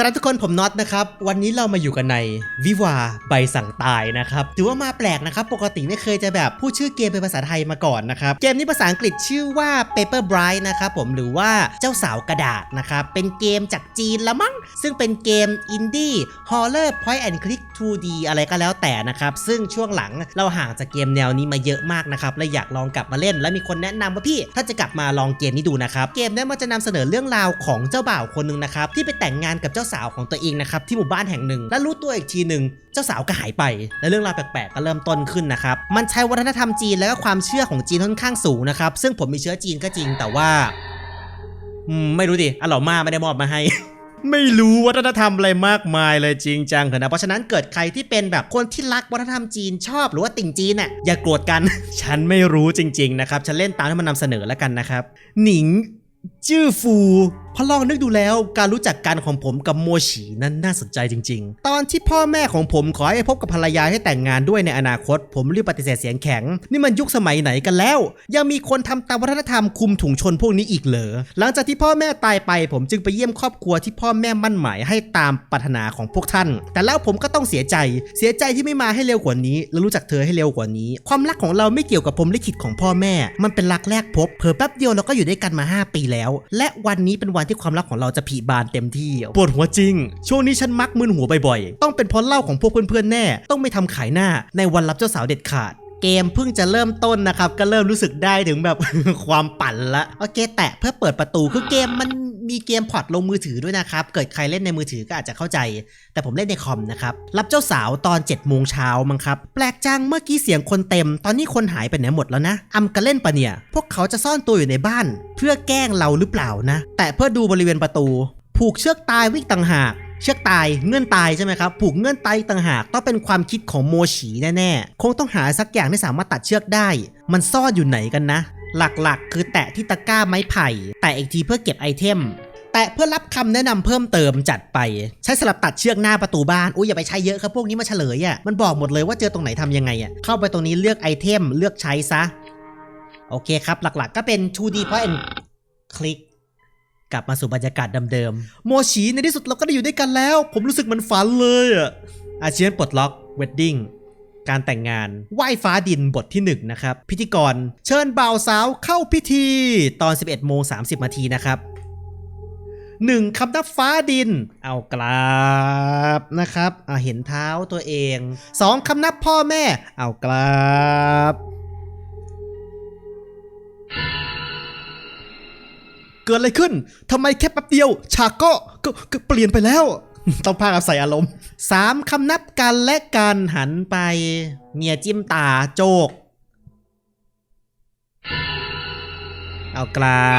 สำหรับทุกคนผมน็อตนะครับ วันนี้เรามาอยู่กันในวิวาใบสั่งตายนะครับถือว่ามาแปลกนะครับ ปกติไม่เคยจะแบบพูดชื่อเกมเป็นภาษาไทยมาก่อนนะครับ เกมนี้ภาษาอังกฤษชื่อว่า Paper Bride นะครับผมหรือว่าเจ้าสาวกระดาษนะครับ เป็นเกมจากจีนละมั้ง ซึ่งเป็นเกมอินดี้ฮอลเลอร์ Point and Click 2D อะไรก็แล้วแต่นะครับ ซึ่งช่วงหลังเราห่างจากเกมแนวนี้มาเยอะมากนะครับและอยากลองกลับมาเล่น และมีคนแนะนำว่าพี่ ถ้าจะกลับมาลองเกมนี้ดูนะครับเกมนี้มันจะนำเสนอเรื่องราวของเจ้าบ่าวคนหนึ่งนะครับที่ไปแต่งงานกับเจ้าสาวของตัวเองนะครับที่หมู่บ้านแห่งหนึ่ง และรู้ตัวอีกทีหนึ่งเจ้าสาวก็หายไป และเรื่องราวแปลกๆก็เริ่มต้นขึ้นนะครับมันใช้วัฒนธรรมจีนและก็ความเชื่อของจีนค่อนข้างสูงนะครับซึ่งผมมีเชื้อจีนก็จริงแต่ว่าไม่รู้ดิอลอมาไม่ได้มอบมาให้ไม่รู้วัฒนธรรมอะไรมากมายเลยจริงจังเถอะนะ เพราะฉะนั้นเกิดใครที่เป็นแบบคนที่รักวัฒนธรรมจีนชอบหรือว่าติ่งจีนน่ะอย่าโกรธกัน ฉันไม่รู้จริง ๆ นะครับ ฉันเล่นตามที่มันนำเสนอแล้วกันนะครับ หนิง จื้อฟูพอลองนึกดูแล้วการรู้จักกันของผมกับโมฉีนั้นน่าสนใจจริง ๆ ตอนที่พ่อแม่ของผมขอให้พบกับภรรยาให้แต่งงานด้วยในอนาคต ผมรีบปฏิเสธเสียงแข็ง นี่มันยุคสมัยไหนกันแล้ว ยังมีคนทำตามวัฒนธรรมคุมถุงชนพวกนี้อีกเหรอหลังจากที่พ่อแม่ตายไป ผมจึงไปเยี่ยมครอบครัวที่พ่อแม่มั่นหมายให้ตามปรารถนาของพวกท่าน แต่แล้วผมก็ต้องเสียใจ เสียใจที่ไม่มาให้เร็วกว่านี้ และรู้จักเธอให้เร็วกว่านี้ ความรักของเราไม่เกี่ยวกับผมลิขิตของพ่อแม่ มันเป็นรักแรกพบเผอแป๊บเดียวเราก็อยู่ด้วยกันมา 5 ปีแล้ว และวันนี้เป็นวันที่ความรักของเราจะผีบานเต็มที่ปวดหัวจริง ช่วงนี้ฉันมักมึนหัวบ่อยๆ ต้องเป็นเพราะเล่าของพวกเพื่อนๆแน่ ต้องไม่ทำขายหน้าในวันรับเจ้าสาวเด็ดขาด เกมเพิ่งจะเริ่มต้นนะครับ ก็เริ่มรู้สึกได้ถึงแบบ ความปั่นละโอเค แตะเพื่อเปิดประตูคือเกมมันมีเกมพอร์ตลงมือถือด้วยนะครับ เกิดใครเล่นในมือถือก็อาจจะเข้าใจ แต่ผมเล่นในคอมนะครับ รับเจ้าสาวตอน7จ็ดโมงเช้ามั้งครับ แปลกจังเมื่อกี้เสียงคนเต็ม ตอนนี้คนหายไปไหนหมดแล้วนะอำกันเล่นปะเนี่ย พวกเขาจะซ่อนตัวอยู่ในบ้าน เพื่อแกล้งเราหรือเปล่านะ แต่เพื่อดูบริเวณประตู ผูกเชือกตายวิ่งต่างหาก เชือกตายเงื่อนตายใช่ไหมครับผูกเงื่อนตายต่างหากต้องเป็นความคิดของโมฉีแน่ๆคงต้องหาสักอย่างที่สามารถตัดเชือกได้ มันซ่อนอยู่ไหนกันนะ หลักๆ คือแตะที่ตะกร้าไม้ไผ่ แตะอีกทีเพื่อเก็บไอเทมแตะเพื่อรับคำแนะนำเพิ่มเติมจัดไป ใช้สลับตัดเชือกหน้าประตูบ้านอุ้ยอย่าไปใช้เยอะครับพวกนี้มาเฉลยอะมันบอกหมดเลยว่าเจอตรงไหนทำยังไงอะเข้าไปตรงนี้เลือกไอเทมเลือกใช้ซะโอเคครับหลักๆ ก็เป็น 2D point and click กลับมาสู่บรรยากาศเดิมๆ โมชีในที่สุดเราก็ได้อยู่ด้วยกันแล้ว ผมรู้สึกเหมันฝันเลยอะอาเชียนปลดล็อกเวดดิ้งการแต่งงานไหว้ฟ้าดินบทที่1นะครับ พิธีกรเชิญบ่าวสาวเข้าพิธีตอน 11โมง30นาทีนะครับ1คำนับฟ้าดิน เอากราบนะครับอ่าเห็นเท้าตัวเอง2คำนับพ่อแม่ เอากราบ กิดอะไรขึ้นทำไมแค่แป๊บเดียว ฉากก็ก็ก็เปลี่ยนไปแล้ว ต้องพากับใส่อารมณ์สามคำนับกันและกันหันไป เมียจิ้มตาโจก เอากรา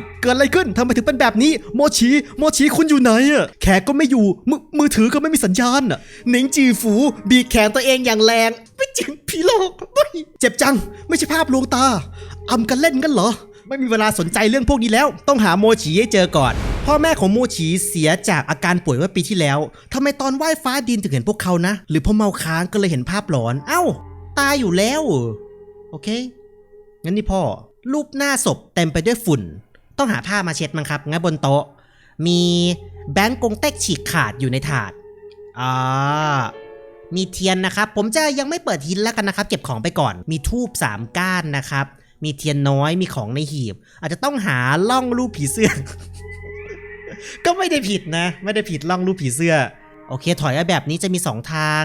บ เกิดอะไรขึ้นทำไมถึงเป็นแบบนี้ โมชี โมชีคุณอยู่ไหนอะแขกก็ไม่อยู่ มือมือถือก็ไม่มีสัญญาณอะหนิงจีฝู บีบแขนตัวเองอย่างแรง ไม่จริงพี่โลกไม่เจ็บจัง ไม่ใช่ภาพลวงตาอำกันเล่นกันเหรอ ไม่มีเวลาสนใจเรื่องพวกนี้แล้ว ต้องหาโมชีให้เจอก่อน พ่อแม่ของโมชีเสียจากอาการป่วยเมื่อปีที่แล้วทำไมตอนไหว้ฟ้าดินถึงเห็นพวกเขานะ หรือเพราะเมาค้างก็เลยเห็นภาพหลอน เอ้า ตายอยู่แล้ว โอเค งั้นนี่พ่อ รูปหน้าศพเต็มไปด้วยฝุ่น ต้องหาผ้ามาเช็ดมั้งครับ งั้นบนโต๊ะ มีแบงก์กงเต็กฉีกขาดอยู่ในถาดอ่ามีเทียนนะครับ ผมจะยังไม่เปิดหินแล้วกันนะครับ เก็บของไปก่อน มีทูบสามก้านนะครับ มีเทียนน้อยมีของในหีบ อาจจะต้องหาล่องรูปผีเสื้อ ก็ไม่ได้ผิดนะ ไม่ได้ผิดล่องรูปผีเสื้อ โอเค ถอยไปแบบนี้จะมีสองทาง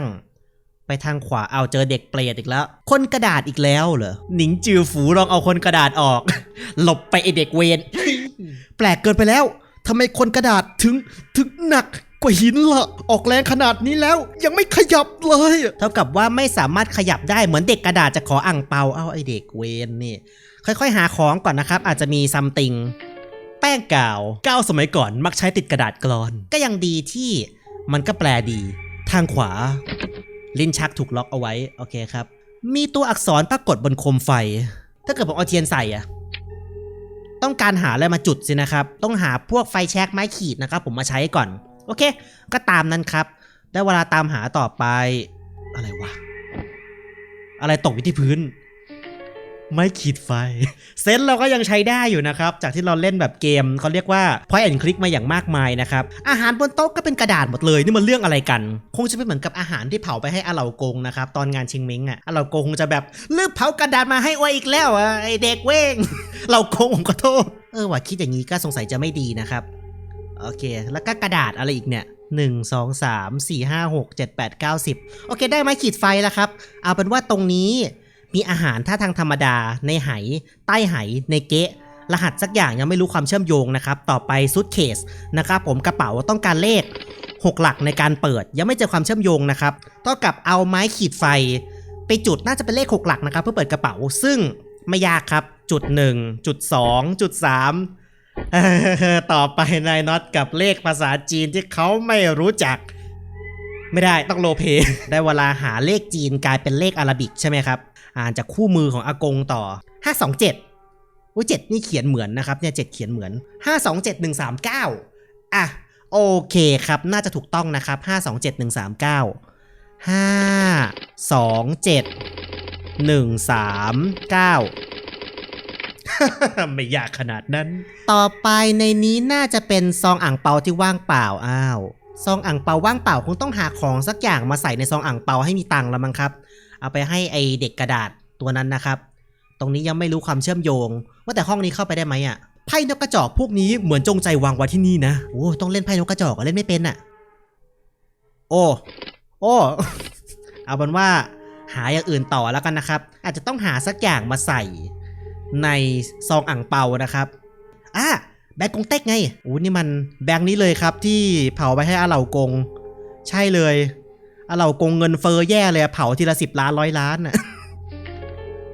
ไปทางขวาเอาเจอเด็กเปรตอีกแล้ว คนกระดาษอีกแล้วเหรอหนิงจือฝูลองเอาคนกระดาษออก หลบไปไอเด็กเวนแปลกเกินไปแล้วทำไมคนกระดาษถึงถึงหนัก หินละออกแรงขนาดนี้แล้วยังไม่ขยับเลย เท่ากับว่าไม่สามารถขยับได้เหมือนเด็กกระดาษจะขออ่างเปาเอาไอเด็กเวนนี่ ค่อยๆ หาของก่อนนะครับ อาจจะมีซัมติงแป้งกาวกาวสมัยก่อนมักใช้ติดกระดาษกรอน ก็ยังดีที่มันก็แปลดี ทางขวา ลิ้นชักถูกล็อกเอาไว้โอเคครับ มีตัวอักษรปรากฏบนโคมไฟ ถ้าเกิดผมเอาเทียนใส่อะต้องการหาอะไรมาจุดสินะครับ ต้องหาพวกไฟแช็กไม้ขีดนะครับ ผมมาใช้ก่อน โอเค ก็ตามนั้นครับ ได้เวลาตามหาต่อไป อะไรวะ อะไรตกอยู่ที่พื้น ไม่ขีดไฟ เซนเราก็ยังใช้ได้อยู่นะครับ จากที่เราเล่นแบบเกมเขาเรียกว่า point and click มาอย่างมากมายนะครับ อาหารบนโต๊ะก็เป็นกระดาษหมดเลย นี่มันเรื่องอะไรกัน คงจะเป็นเหมือนกับอาหารที่เผาไปให้อาเหล่ากงนะครับ ตอนงานชิงเม้งอะอาเหล่ากงคงจะแบบลืมเผากระดาษมาให้อวยอีกแล้วอะไอเด็กเว้งเราโกงผมขอโทษ เออว่าคิดอย่างนี้ก็สงสัยจะไม่ดีนะครับ โอเค แล้วก็กระดาษอะไรอีกเนี่ย1 2 3 4 5 6 7 8 9 10โอเค ได้ไม้ขีดไฟแล้วครับ เอาเป็นว่าตรงนี้มีอาหารท่าทางธรรมดาในไหใต้ไหในเกะ รหัสสักอย่างยังไม่รู้ความเชื่อมโยงนะครับ ต่อไปซุดเคสนะครับผมกระเป๋าต้องการเลข 6 หลักในการเปิด ยังไม่เจอความเชื่อมโยงนะครับต้องกับเอาไม้ขีดไฟ ไปจุดน่าจะเป็นเลข 6 หลักนะครับ เพื่อเปิดกระเป๋าซึ่งไม่ยากครับจุด1จุด2จุด3 ต่อไปนายน็อตกับเลขภาษาจีนที่เขาไม่รู้จัก ไม่ได้ต้องโลเพได้เวลาหาเลขจีนกลายเป็นเลขอาราบิกใช่ไหมครับ อ่านจากคู่มือของอากงต่อ 527อุ้ยเจ็ดนี่เขียนเหมือนนะครับเนี่ยเจ็ดเขียนเหมือน 527139 อะ โอเคครับน่าจะถูกต้องนะครับ 527139 527139 ไม่ยากขนาดนั้น ต่อไปในนี้น่าจะเป็นซองอ่างเปาที่ว่างเปล่าอ้าว ซองอ่างเปาว่างเปล่าคงต้องหาของสักอย่างมาใส่ในซองอ่างเปาให้มีตังค์ล้วมั้งครับ เอาไปให้ไอเด็กกระดาษตัวนั้นนะครับ ตรงนี้ยังไม่รู้ความเชื่อมโยง ว่าแต่ห้องนี้เข้าไปได้ไหมอะ ไพ่นกกระจอกพวกนี้เหมือนจงใจวางไว้ที่นี่นะ โอ้ต้องเล่นไพ่นกกระจอกเล่นไม่เป็นอะ โอ้ โอ้ เอาเป็นว่าหาอย่างอื่นต่อแล้วกันนะครับ อาจจะต้องหาสักอย่างมาใส่ ในซองอ่างเปานะครับอะแบงกงเต็กไงโอ้นี่มันแบงค์นี้เลยครับที่เผาไปให้อาเหล่ากง ใช่เลยอาเหล่ากงเงินเฟอ้อแย่เลยเผาทีละสิบล้านร้อยล้านนะ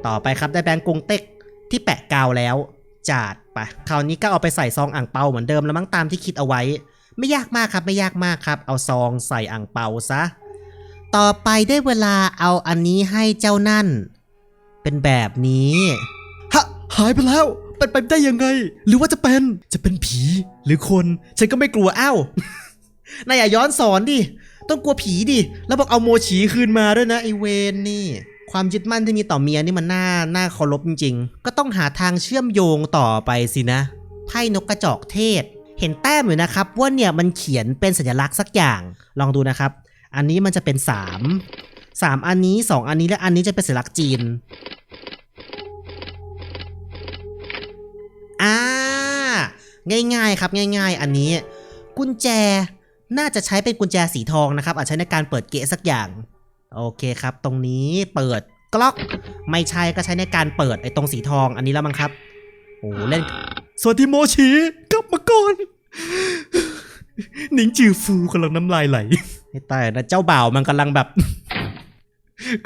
ต่อไปครับได้แบงก์กงเต็กที่แปะกาวแล้วจัดไปคราวนี้ก็เอาไปใส่ซองอ่างเปาเหมือนเดิมแล้วมั้งตามที่คิดเอาไว้ ไม่ยากมากครับไม่ยากมากครับ เอาซองใส่อ่างเปาซะ ต่อไปได้เวลาเอาอันนี้ให้เจ้านั่น เป็นแบบนี้ หายไปแล้วเป็นไปได้ยังไง หรือว่าจะเป็นจะเป็นผีหรือคน ฉันก็ไม่กลัวอ้าวนายอย่าย้อนสอนดิ ต้องกลัวผีดิ แล้วบอกเอาโมฉีคืนมาด้วยนะไอเวนนี่ ความยึดมั่นที่มีต่อเมียนี่มันน่าน่าเคารพจริง ๆ ก็ต้องหาทางเชื่อมโยงต่อไปสินะ ไพ่นกกระจอกเทศ เห็นแต้มอยู่นะครับ ว่าเนี่ยมันเขียนเป็นสัญลักษณ์สักอย่าง ลองดูนะครับ อันนี้มันจะเป็น 3 3 อันนี้ 2 อันนี้และอันนี้จะเป็นสัญลักษณ์จีน ง่ายๆครับง่าย ๆ อันนี้ กุญแจน่าจะใช้เป็นกุญแจสีทองนะครับ อาจใช้ในการเปิดเกะสักอย่าง โอเคครับ ตรงนี้เปิดกล็อก ไม่ใช่ก็ใช้ในการเปิดไอ้ตรงสีทองอันนี้แล้วมั้งครับโอ้เล่นสวัสดีโมชีกลับมาก่อนหนิงจือฟูกำลังน้ำลายไหลไอ้ตายนะเจ้าบ่าวมันกำลังแบบ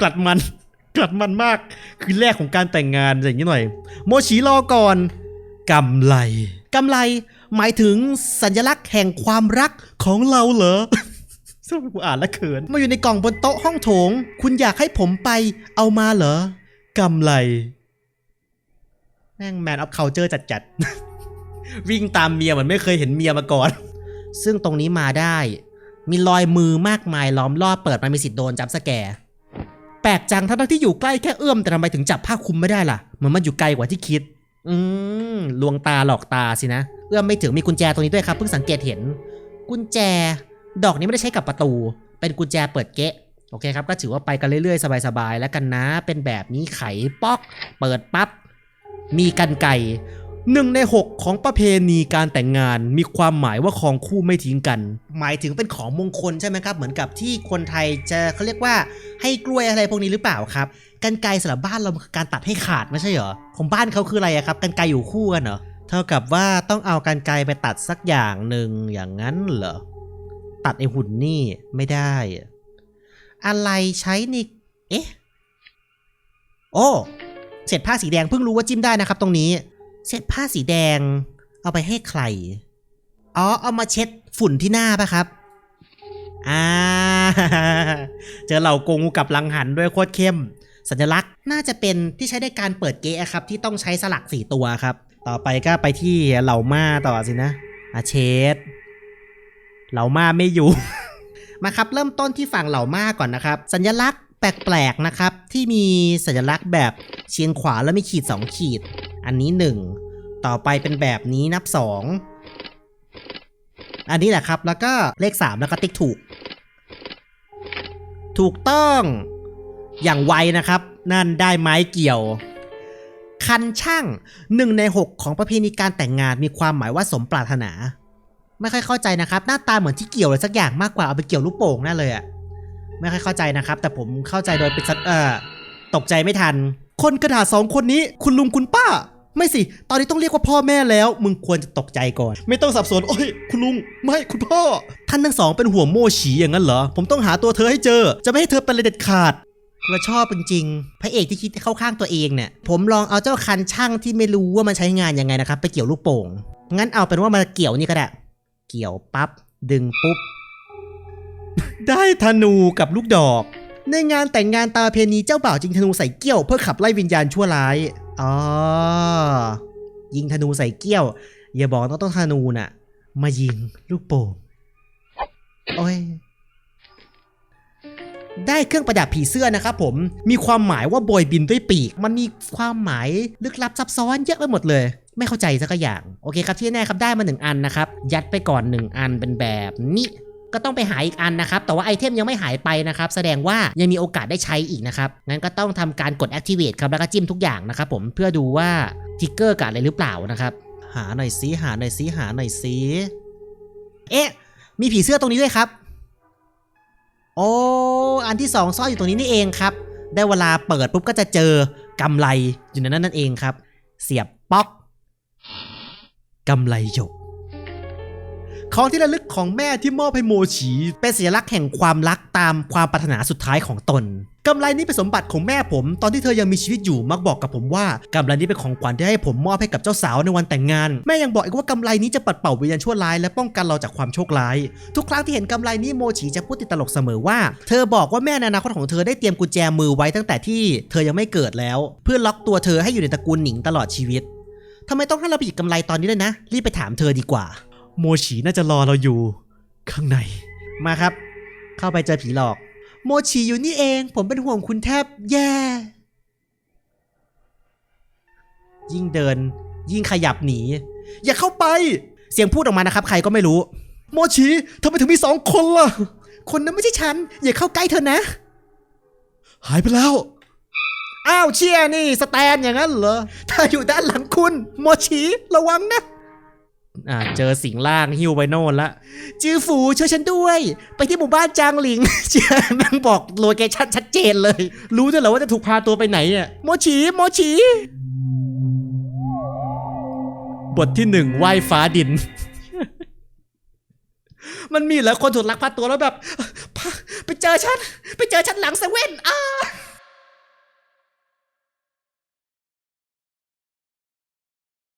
กลัดมัน กลัดมันมาก คือแรกของการแต่งงานอย่างนี้หน่อย โมชีรอก่อน กำไรกำไรหมายถึงสัญลักษณ์แห่งความรักของเราเหรอสมัยกูอ่านแล้วเขินมาอยู่ในกล่องบนโต๊ะห้องโถง คุณอยากให้ผมไปเอามาเหรอกำไร แม่งแมนออฟเคาเจอร์จัดๆ วิ่งตามเมียเหมือนไม่เคยเห็นเมียมาก่อน ซึ่งตรงนี้มาได้ มีรอยมือมากมายล้อมรอบเปิดมันมีสิทธิ์โดนจับสแกแปลกจังทั้งที่อยู่ใกล้แค่เอื้อมแต่ทำไมถึงจับผ้าคลุมไม่ได้ล่ะ เหมือนมันอยู่ไกลกว่าที่คิด อืมลวงตาหลอกตาสินะเอื้อมไม่ถึงมีกุญแจตรงนี้ด้วยครับเพิ่งสังเกตเห็น กุญแจ ดอกนี้ไม่ได้ใช้กับประตู เป็นกุญแจเปิดเกะโอเคครับก็ถือว่าไปกันเรื่อยๆ สบายๆ แล้วกันนะ เป็นแบบนี้ไขป๊อก เปิดปั๊บมีกันไก่ หนึ่งในหกของประเพณีการแต่งงานมีความหมายว่าครองคู่ไม่ทิ้งกัน หมายถึงเป็นของมงคลใช่ไหมครับ เหมือนกับที่คนไทยจะเขาเรียกว่าให้กล้วยอะไรพวกนี้หรือเปล่าครับกันไกรสำหรับบ้านเราคือการตัดให้ขาดไม่ใช่เหรอของบ้านเขาคืออะไรครับกันไกรอยู่คู่กันเหรอเท่ากับว่าต้องเอากันไกรไปตัดสักอย่างหนึ่งอย่างนั้นเหรอตัดไอหุ่นนี่ไม่ได้อะอะไรใช้ในเอ๊ะโอ้เศษผ้าสีแดงเพิ่งรู้ว่าจิ้มได้นะครับ ตรงนี้ เศษผ้าสีแดง เอาไปให้ใคร อ๋อ เอามาเช็ดฝุ่นที่หน้าปะครับ อ่า เจอเหล่ากงกับลังหันด้วยโคตรเข้ม สัญลักษณ์น่าจะเป็นที่ใช้ในการเปิดเกะครับ ที่ต้องใช้สลักสี่ตัวครับ ต่อไปก็ไปที่เหล่ามาต่อสินะอาเชดเหล่ามาไม่อยู่ มาครับเริ่มต้นที่ฝั่งเหล่ามาก่อนนะครับ สัญลักษณ์แปลกๆนะครับ ที่มีสัญลักษณ์แบบเชียงขวาแล้วมีขีด 2 ขีด อันนี้ 1 ต่อไปเป็นแบบนี้นับ 2 อันนี้แหละครับ แล้วก็เลข 3 แล้วก็ติ๊กถูก ถูกต้องอย่างไวนะครับ นั่นได้ไม้เกี่ยว คันช่างหนึ่งใน 6 ของประเพณีการแต่งงานมีความหมายว่าสมปรารถนา ไม่ค่อยเข้าใจนะครับ หน้าตาเหมือนที่เกี่ยวอะไรสักอย่างมากกว่าเอาไปเกี่ยวลูกโป่งนั่นเลยอะไม่ค่อยเข้าใจนะครับ แต่ผมเข้าใจโดยเป็นสัตเออตกใจไม่ทัน คนกระดาษสองคนนี้ คุณลุงคุณป้า ไม่สิ ตอนนี้ต้องเรียกว่าพ่อแม่แล้ว มึงควรจะตกใจก่อน ไม่ต้องสับสน โอ้ย คุณลุง ไม่คุณพ่อ ท่านทั้งสองเป็นห่วงโม่ฉีอย่างนั้นเหรอ ผมต้องหาตัวเธอให้เจอ จะไม่ให้เธอเป็นอะไรเด็ดขาดเราชอบจริงๆ พระเอกที่คิดเข้าข้างตัวเองเนี่ย ผมลองเอาเจ้าคันช่างที่ไม่รู้ว่ามันใช้งานยังไงนะครับ ไปเกี่ยวลูกโป่ง งั้นเอาเป็นว่ามาเกี่ยวนี่ก็ได้ เกี่ยวปั๊บ ดึงปุ๊บ ได้ธนูกับลูกดอก ในงานแต่งงานตาเพณีเจ้าบ่าวจิงธนูใส่เกี้ยวเพื่อขับไล่วิญญาณชั่วร้ายอ๋อยิงธนูใส่เกี้ยว อย่าบอกต้องต้องธนูน่ะ มายิงลูกโป่งโอ้ยได้เครื่องประดับผีเสื้อนะครับผมมีความหมายว่าโบยบินด้วยปีก มันมีความหมายลึกลับซับซ้อนเยอะไปหมดเลย ไม่เข้าใจสักอย่าง โอเคครับที่แน่ครับได้มาหนึ่งอันนะครับ ยัดไปก่อนหนึ่งอันเป็นแบบนี้ ก็ต้องไปหาอีกอันนะครับ แต่ว่าไอเทมยังไม่หายไปนะครับ แสดงว่ายังมีโอกาสได้ใช้อีกนะครับ งั้นก็ต้องทำการกด activate ครับ แล้วก็จิ้มทุกอย่างนะครับผม เพื่อดูว่าทิกเกอร์กับอะไรหรือเปล่านะครับ หาหน่อยซิหาหน่อยซิหาหน่อยซิเอ๊ะ มีผีเสื้อตรงนี้ด้วยครับ โอ้ อันที่สองซ่อนอยู่ตรงนี้นี่เองครับ ได้เวลาเปิดปุ๊บก็จะเจอกำไรอยู่ในนั้นนั่นเองครับ เสียบป๊อกกำไรหยก ของที่ระลึกของแม่ที่มอบให้โมฉีเป็นสัญลักษณ์แห่งความรักตามความปรารถนาสุดท้ายของตนกำไรนี้เป็นสมบัติของแม่ผม ตอนที่เธอยังมีชีวิตอยู่มักบอกกับผมว่ากำไรนี้เป็นของขวัญที่ให้ผมมอบให้กับเจ้าสาวในวันแต่งงาน แม่ยังบอกอีกว่ากำไรนี้จะปัดเป่าวิญญาณชั่วร้ายและป้องกันเราจากความโชคร้าย ทุกครั้งที่เห็นกำไรนี้โมฉีจะพูดติดตลกเสมอว่า เธอบอกว่าแม่ในอนาคตของเธอได้เตรียมกุญแจมือไว้ตั้งแต่ที่เธอยังไม่เกิดแล้ว เพื่อล็อกตัวเธอให้อยู่ในตระกูลหนิงตลอดชีวิตทำไมต้องให้เราไปหยิบกำไรตอนนี้เลยนะ รีบไปถามเธอดีกว่า โมฉีน่าจะรอเราอยู่ ข้างใน มาครับ เข้าไปเจอผีหลอก โมฉีอยู่นี่เอง ผมเป็นห่วงคุณแทบแย่ ยิ่งเดิน ยิ่งขยับหนี อย่าเข้าไป เสียงพูดออกมานะครับ ใครก็ไม่รู้ โมฉีทำไมถึงมีสองคนล่ะ คนนั้นไม่ใช่ฉัน อย่าเข้าใกล้เธอนะ หายไปแล้วอ้าวเชียร์นี่ สแตนอย่างนั้นเหรอ ถ้าอยู่ด้านหลังคุณ โมชีระวังนะ อ่าเจอสิงล่างฮิวไปโน่นละจือฝูช่วยฉันด้วย ไปที่หมู่บ้านจางหลิงเชียร์แม่งบอกโลเคชั่นชัดเจนเลย รู้ด้วยเหรอว่าจะถูกพาตัวไปไหนอะโมชีโมชีบทที่หนึ่งไหว้ฟ้าดิน มันมีเหรอคนถูกลักพาตัวแล้วแบบ ไปเจอฉัน ไปเจอฉันหลังเซเว่นอ้า